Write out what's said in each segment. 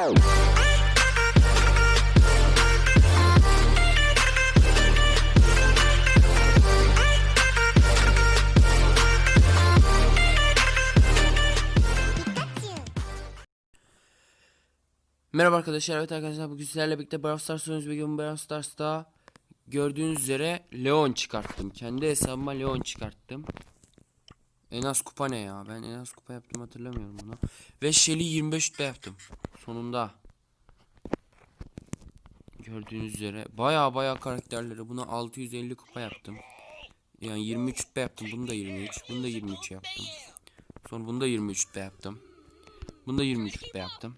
Merhaba arkadaşlar, evet arkadaşlar bugün sizlerle birlikte Brawl Stars oynuyoruz. Bugün Brawl Stars'ta gördüğünüz üzere Leon çıkarttım. Kendi hesabıma Leon çıkarttım. En az kupa ne ya? Ben en az kupa yaptım hatırlamıyorum bunu. Ve Shelly 25 de yaptım. Sonunda. Gördüğünüz üzere baya baya karakterleri bunu 650 kupa yaptım. Yani 23 de yaptım. Bunu da 23. Bunu da 23 yaptım. Sonra bunu da 23 de yaptım. Bunu da 23 de yaptım.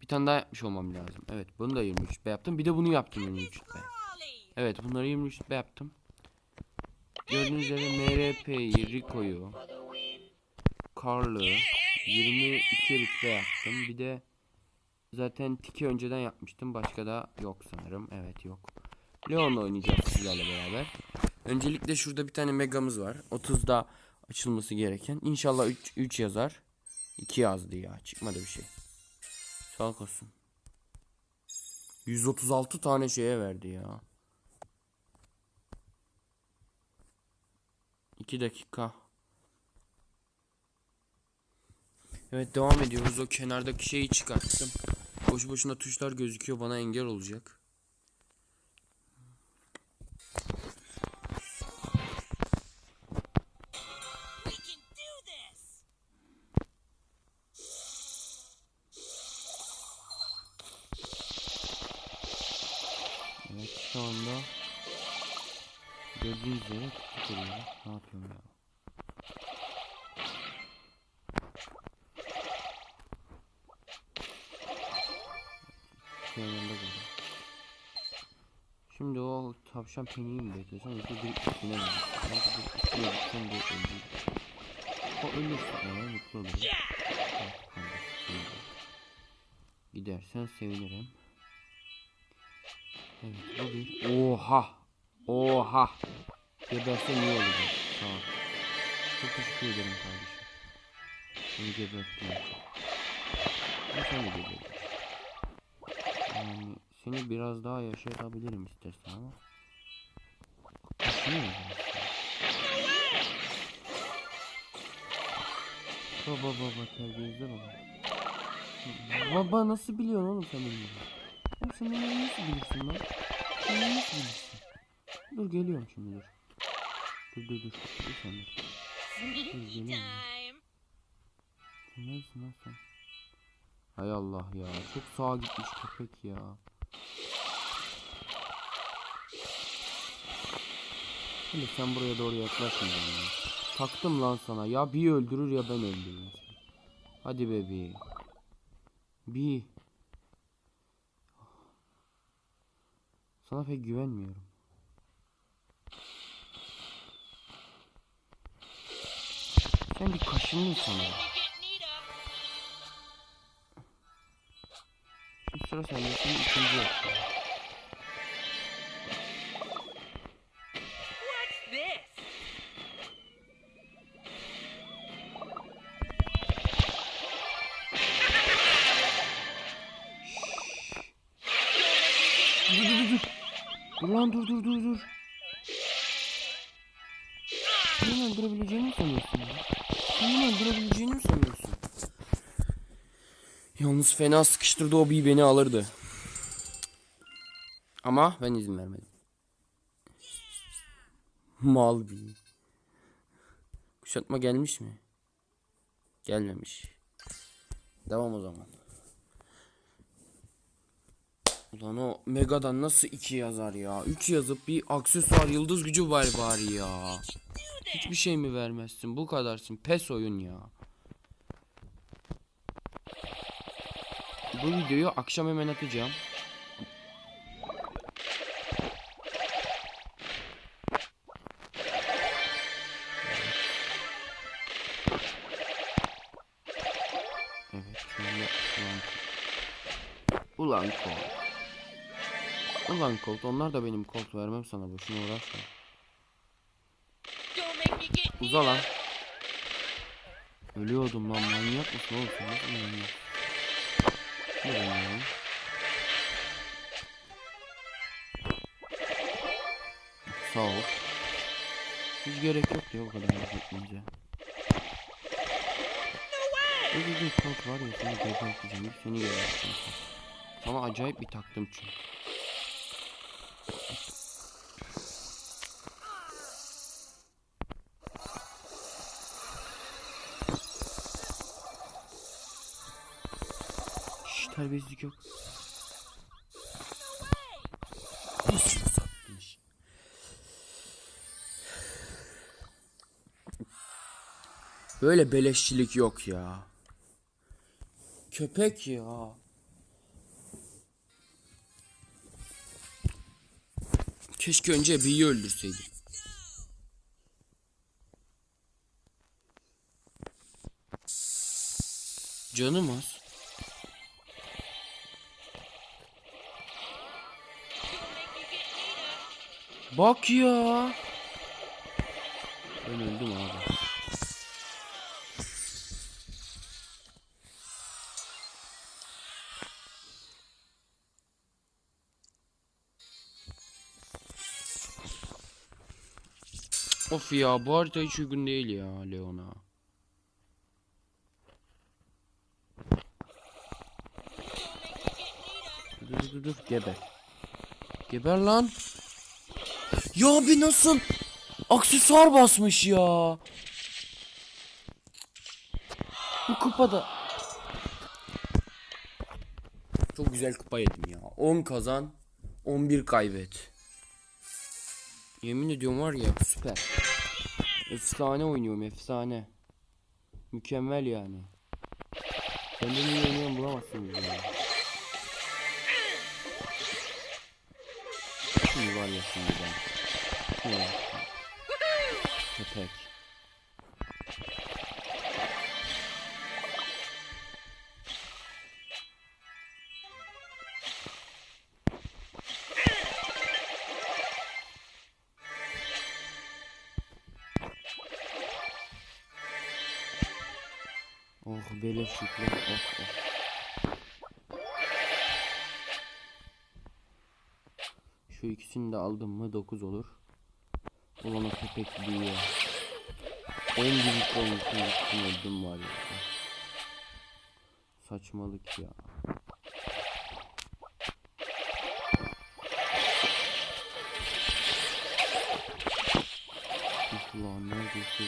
Bir tane daha yapmış olmam lazım. Evet bunu da 23 be yaptım. Bir de bunu yaptım 23 be. Evet bunları 23 be yaptım. Gördüğünüz üzere MRP'yi, Rico'yu, Carl'ı 22 rütbe yaptım. Bir de zaten Tiki önceden yapmıştım. Başka da yok sanırım. Evet yok. Leon'la oynayacağız sizlerle beraber. Öncelikle şurada bir tane megamız var. 30'da açılması gereken. İnşallah 3, 3 yazar. 2 yazdı ya. Çıkmadı bir şey. Sağlık olsun. 136 tane şeye verdi ya. 2 dakika. Evet devam ediyoruz. O kenardaki şeyi çıkarttım. Boşu boşuna tuşlar gözüküyor. Bana engel olacak. Evet şu anda gördüğünüz üzere kutu. Ne yapıyorum ya? Şimdi o tavşan peniği mi beklesem yoksa direkt üstüne mi? Belki direkt üstüne gitsem de öldü. O ölürse eğer mutlu olurum. Gidersen sevinirim. Evet bu bir. Oha. Oha. Geberse iyi olacak. Ol. Çok teşekkür ederim kardeşim. Beni geberttiğin için. Ama sen de gebertin. Yani seni biraz daha yaşatabilirim istersen ama. Kaçıyor musun? Baba baba terbiyesize baba. Baba nasıl biliyorsun oğlum sen? Oğlum sen beni nasıl bilirsin lan? Sen beni nasıl bilirsin? Dur geliyorum şimdi dur. Dur dur dur. Dur sen dur. Sneaky geliyorum. Sen neresin lan sen? Hay Allah ya. Çok sağa gitmiş köpek ya. Şimdi sen buraya doğru yaklaşmayacaksın ya. Taktım lan sana. Ya bir öldürür ya ben öldürürüm seni. Hadi bebeğim. Bir. Sana pek güvenmiyorum. Sen bir. You get Nita! Şimdi sıra sende. Şimdi ikinci this? Dur dur dur dur. Lan dur dur dur dur. Sen öldürebileceğini sanıyorsun ya? Beni öldürebileceğini mi sanıyorsun? Yalnız fena sıkıştırdı o bir beni alırdı. Ama ben izin vermedim. Mal bir. Kuşatma gelmiş mi? Gelmemiş. Devam o zaman. Ulan o Mega'dan nasıl iki yazar ya? Üç yazıp bir aksesuar yıldız gücü var bari ya. Hiçbir şey mi vermezsin? Bu kadarsın. Pes oyun ya. Bu videoyu akşam hemen atacağım. Ulan Ulan Colt. Ulan Colt onlar da benim Colt vermem sana boşuna uğraşma. Uza lan. Ölüyordum lan manyak mısın oğlum sen manyak? Ne? Sağ ol. Hiç gerek yok ya o kadar yapmayınca. Dur dur kalk var ya seni geberteceğim. Seni geberteceğim. Sana acayip bir taktım çünkü. Terbiyesizlik yok. Nasıl satmış? Böyle beleşçilik yok ya. Köpek ya. Keşke önce B'yi öldürseydim. Canım az. Bak ya. Ben öldüm abi. Of ya bu harita hiç uygun değil ya Leon'a. Dur dur dur geber. Geber lan. Ya bir nasıl aksesuar basmış ya. Bu kupada. Çok güzel kupa yedim ya. 10 kazan, 11 kaybet. Yemin ediyorum var ya süper. Efsane oynuyorum efsane. Mükemmel yani. Benden iyi oynayan bulamazsınız yani. Şimdi var ya şimdi ben. Yaptım? Köpek. Oh beleş yükle. Oh oh. Şu ikisini de aldım mı 9 olur. Ulan o köpek. En büyük olmuşsun gittim öldüm var ya. Saçmalık ya. Ulan neredeyse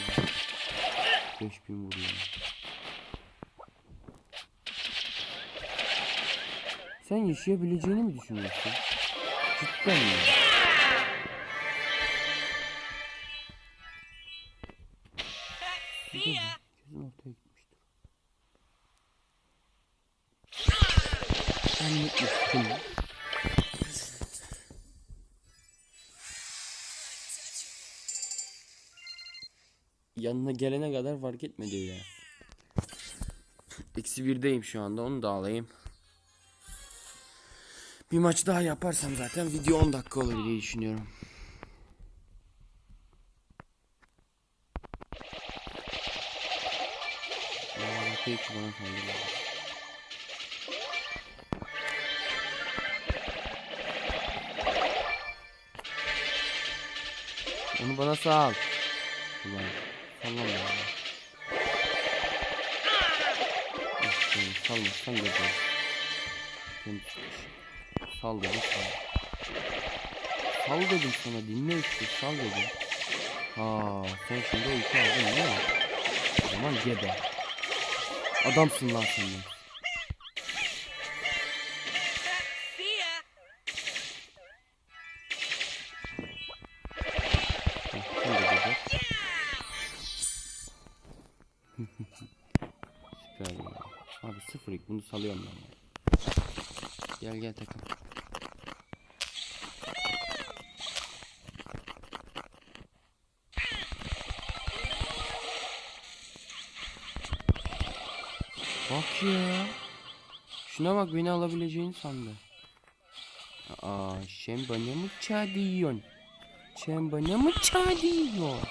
5000 vuruyor. Sen yaşayabileceğini mi düşünüyorsun? Cidden mi? Yanına gelene kadar fark etmedi ya. Eksi birdeyim şu anda onu da alayım. Bir maç daha yaparsam zaten video 10 dakika olur diye düşünüyorum. Onu bana sal. Ulan sallama ya. İşte salmazsan gidiyor. Kendi sıkışık. Sal dedim sal. Sal dedim sana dinle işte sal dedim. Aa sen şimdi o iki aldın değil mi? O zaman gebe. Adamsın lan sen Süper ya. Abi sıfır ilk bunu salıyorum ben. ya. Gel gel takım. Bak ya. Şuna bak beni alabileceğini sandı. Aa sen bana mı çağırıyorsun? Sen bana mı çağırıyorsun?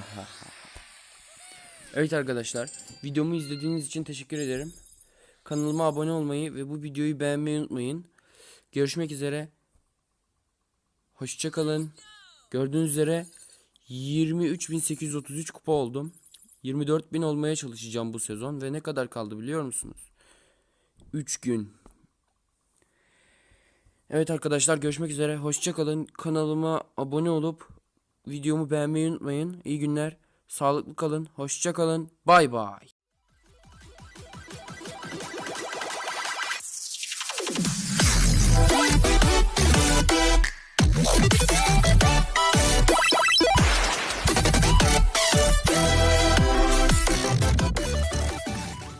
Evet arkadaşlar, videomu izlediğiniz için teşekkür ederim. Kanalıma abone olmayı ve bu videoyu beğenmeyi unutmayın. Görüşmek üzere. Hoşçakalın. Gördüğünüz üzere 23.833 kupa oldum. 24.000 olmaya çalışacağım bu sezon ve ne kadar kaldı biliyor musunuz? 3 gün. Evet arkadaşlar görüşmek üzere. Hoşçakalın. Kanalıma abone olup videomu beğenmeyi unutmayın. İyi günler. Sağlıklı kalın. Hoşçakalın. Bay bay.